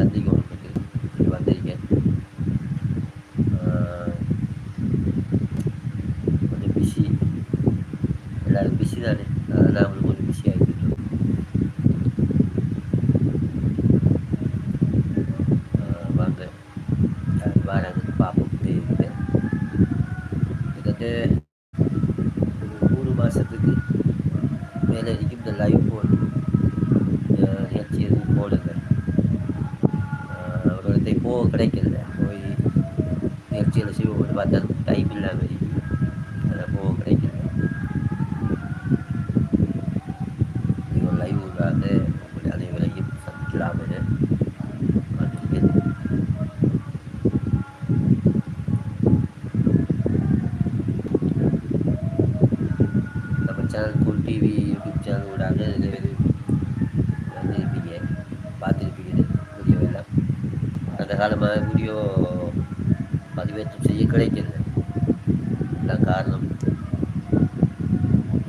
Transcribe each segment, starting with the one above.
எல்லாரையும் சந்திக்கணும் இப்படி வந்திருக்கேன் ஆஹ் கொஞ்சம் பிஸி எல்லாரும் பிஸி தானே அதனால் அவங்களுக்கு கொஞ்சம் பிஸி ஆகிட்டு வாங்க யார் வராங்கன்னு பார்ப்போம் தெரியுது கிட்டத்தட்ட ஒரு மூணு மாதத்துக்கு மேலே வரைக்கும் இந்த லைவ் போடு நிகழ்ச்சி எதுவும் போடலை ஒரு போக கிடைக்கல. போய் நிகழ்ச்சியில் செய்வோம்னு பார்த்தா டைம் இல்லாமல் இருக்கு அதனால் போக கிடைக்கல. நீங்கள் லைவ் உள்ளாக உங்களுடைய அனைவரையும் சந்திக்கலாம். நம்ம channel Kul TV YouTube channel ஊடாக நிறைய பேர் வந்திருப்பீங்க பார்த்துருப்பீங்க வீடியோ எல்லாம் அந்த காலமாக வீடியோ பதிவேற்றம் செய்ய கிடைக்கல எல்லாம் காரணம்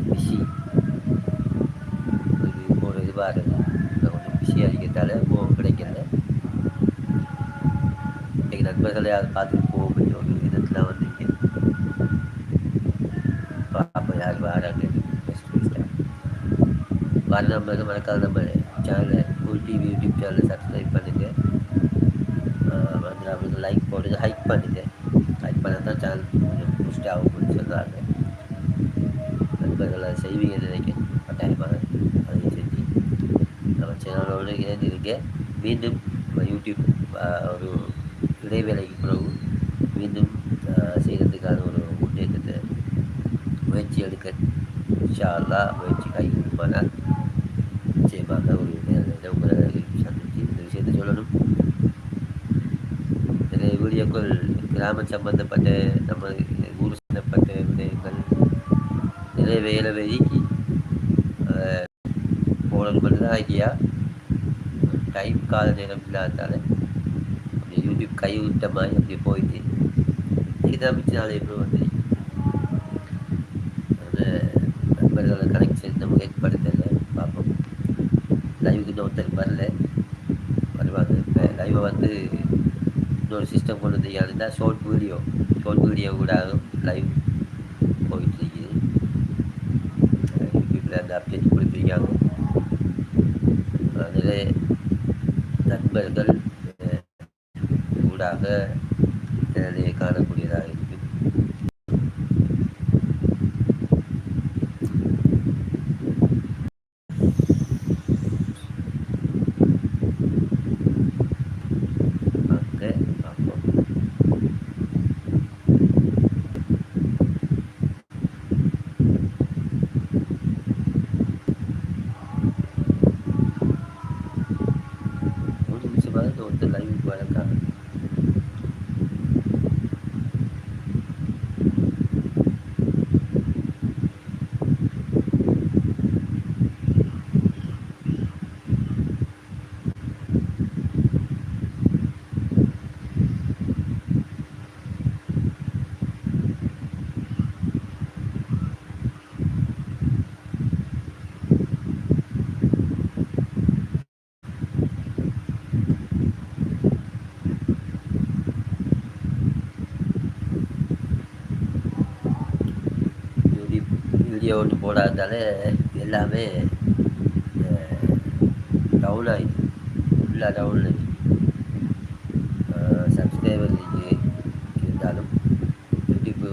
பிஸி இது போகிற இதுவாக இருக்குது கொஞ்சம் பிஸியாக இருக்கிறதால போக கிடைக்கல இன்றைக்கி நண்பர்களை அதை பார்த்துட்டு போக முடியும் ஒரு விதத்தில் வந்தீங்க பாப்பா யார் வராங்க வர நம்பர் மறக்காத நம்பர் சேனலை ஃபுல் டிவி யூடியூப் சேனலை சப்ஸ்கிரைப் பண்ணுங்க ஆஹ் வந்து அவங்களுக்கு லைக் போடுது ஹைக் பண்ணுது ஹைக் பண்ணால் தான் சேனல் கொஞ்சம் பூஸ்ட் ஆகும்னு சொல்கிறாங்க நண்பர்கள் செய்வீங்க செய்வீங்கன்னு நினைக்கிறேன் கட்டாயமாக அதையும் செஞ்சு நம்ம சேனலோடு இணைந்திருக்க மீண்டும் யூடியூப் ஒரு இடைவேளைக்கு பிறகு மீண்டும் செய்கிறதுக்கான ஒரு முன்னேற்றத்தை முயற்சி எடுக்க இன்ஷா அல்லாஹ் முயற்சி கை போனால் நிச்சயமாக ஒரு கிராமம் சம்பந்தப்பட்ட நம்ம ஊர் சம்பந்தப்பட்ட விடயங்கள் நிறைய வேலை வெயிக்கி போனது மட்டும்தான் ஐடியா டைம் கால நேரம் இல்லாததால் அப்படி யூடியூப் கைவிட்ட மாதிரி அப்படி போயிட்டு இதுதான் மிச்ச நாள் எப்படி வந்து? நண்பர்களோட கனெக்ஷன் நமக்கு ஏற்படுத்தலை பார்ப்போம். லைவுக்கு இன்னொருத்தர் வரல. வருவாங்க. இப்போ லைவை வந்து ஒரு சிஸ்டம் கொண்டு வந்து இருந்தால் ஷார்ட் வீடியோ ஷார்ட் வீடியோ கூட லைவ் போயிட்டுருக்குது யூடியூப்பில் அந்த அப்டேட் கொடுத்துருக்காங்க. அதில் நண்பர்கள் ஊடாக அதிலே காணக்கூடியதாக இருக்குது வாங்க பார்ப்போம் ஒரு நிமிஷமாக இந்த ஒருத்தர் லைவுக்கு வரக்காங்க யூடியூப் வீடியோ ஓட்டு போடாததால எல்லாமே டவுன் ஆகிடுது ஃபுல்லாக டவுன் ஆகிடுது சப்ஸ்கிரைபர் இருந்தாலும் யூடியூப்பு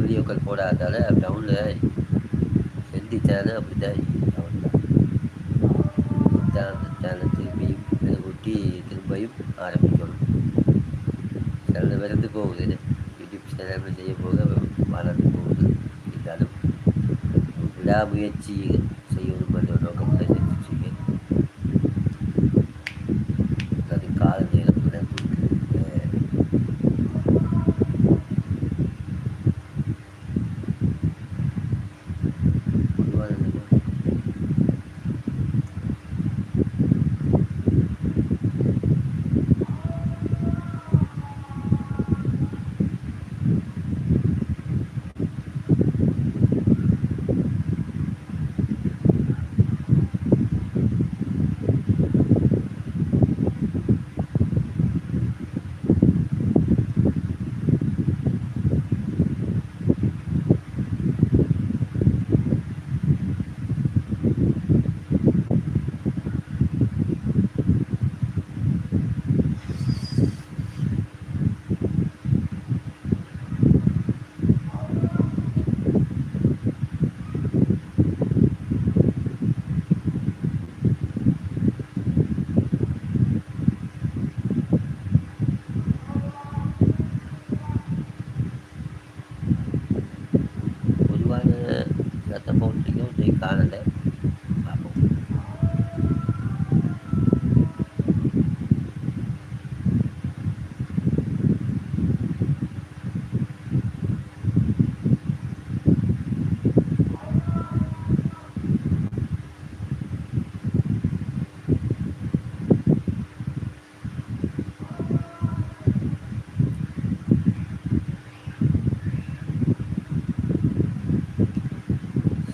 வீடியோக்கள் போடாததால டவுனில் ஹெல்தி சேனல் அப்படி தான் டவுன் தான் சேனல் திரும்பியும் இதை ஒட்டி திரும்பியும் ஆரம்பிக்கணும். சேனல் விறந்து போகுது. யூடியூப் சேனல் செய்ய போக வளர்ந்து போகுது. இருந்தாலும் ലാബ് എച്ച് ചെയ്യും ചെയ്യുമെന്ന് പറഞ്ഞ ഡോക്യുമെന്റ്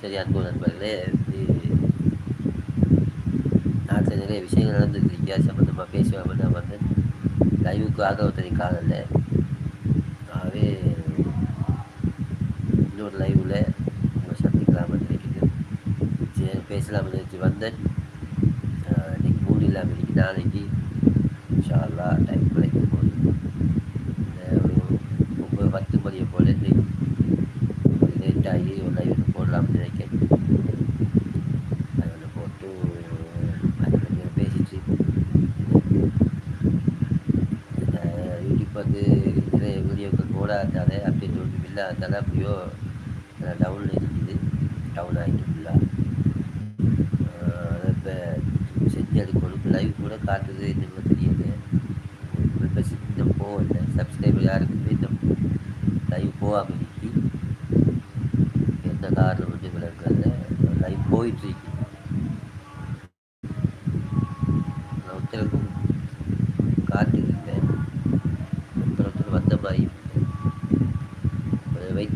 சரி அன்பு நண்பர்களே நாட்டில் நிறைய விஷயங்கள் நடந்துருக்கு. இந்தியா சம்மந்தமாக பேசுவேன் அப்படின்னா வந்து லைவுக்கு ஆக ஒருத்தனை காணல ஆகவே இன்னொரு லைவில் நம்ம சந்திக்கலாம் நினைக்கிறேன் சரி பேசலாம் நினைச்சு வந்தேன். ஆஹ் இன்னைக்கு இல்லாமல் இன்னைக்கு நாளைக்கு ஷாலா டைம் கிடைக்கும் போது இந்த ஒரு ஒம்பது பத்து மணியை போல லேட் ஆகி ஒரு லைவ் போடலாம்னு நினைக்கிறேன் அதில் போட்டு அது கொஞ்சம் பேசிட்டு அஹ் யூடியூப் வந்து நிறைய வீடியோக்கள் போடாதால இல்லை ஒன்றும் அப்படியோ டவுன் இருக்குது டவுன் ஆகிட்டு ஃபுல்லாக இப்போ செஞ்சு எடுக்கணும் லைவ் கூட காட்டுது என்னமோ தெரியல இப்போ இன்னும் போகல சப்ஸ்கிரைபர் யாருக்குமே இந்த லைவ் போகாமல் இருக்கு எந்த காரணம் வந்து விளக்கல லைவ் போயிட்டுருக்கு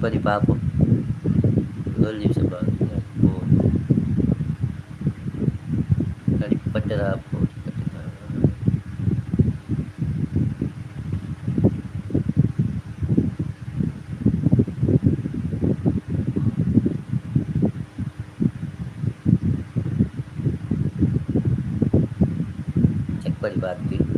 pa ni Papo. po. Lol, yung sa bago. Kalipat na po. Check pa di pa.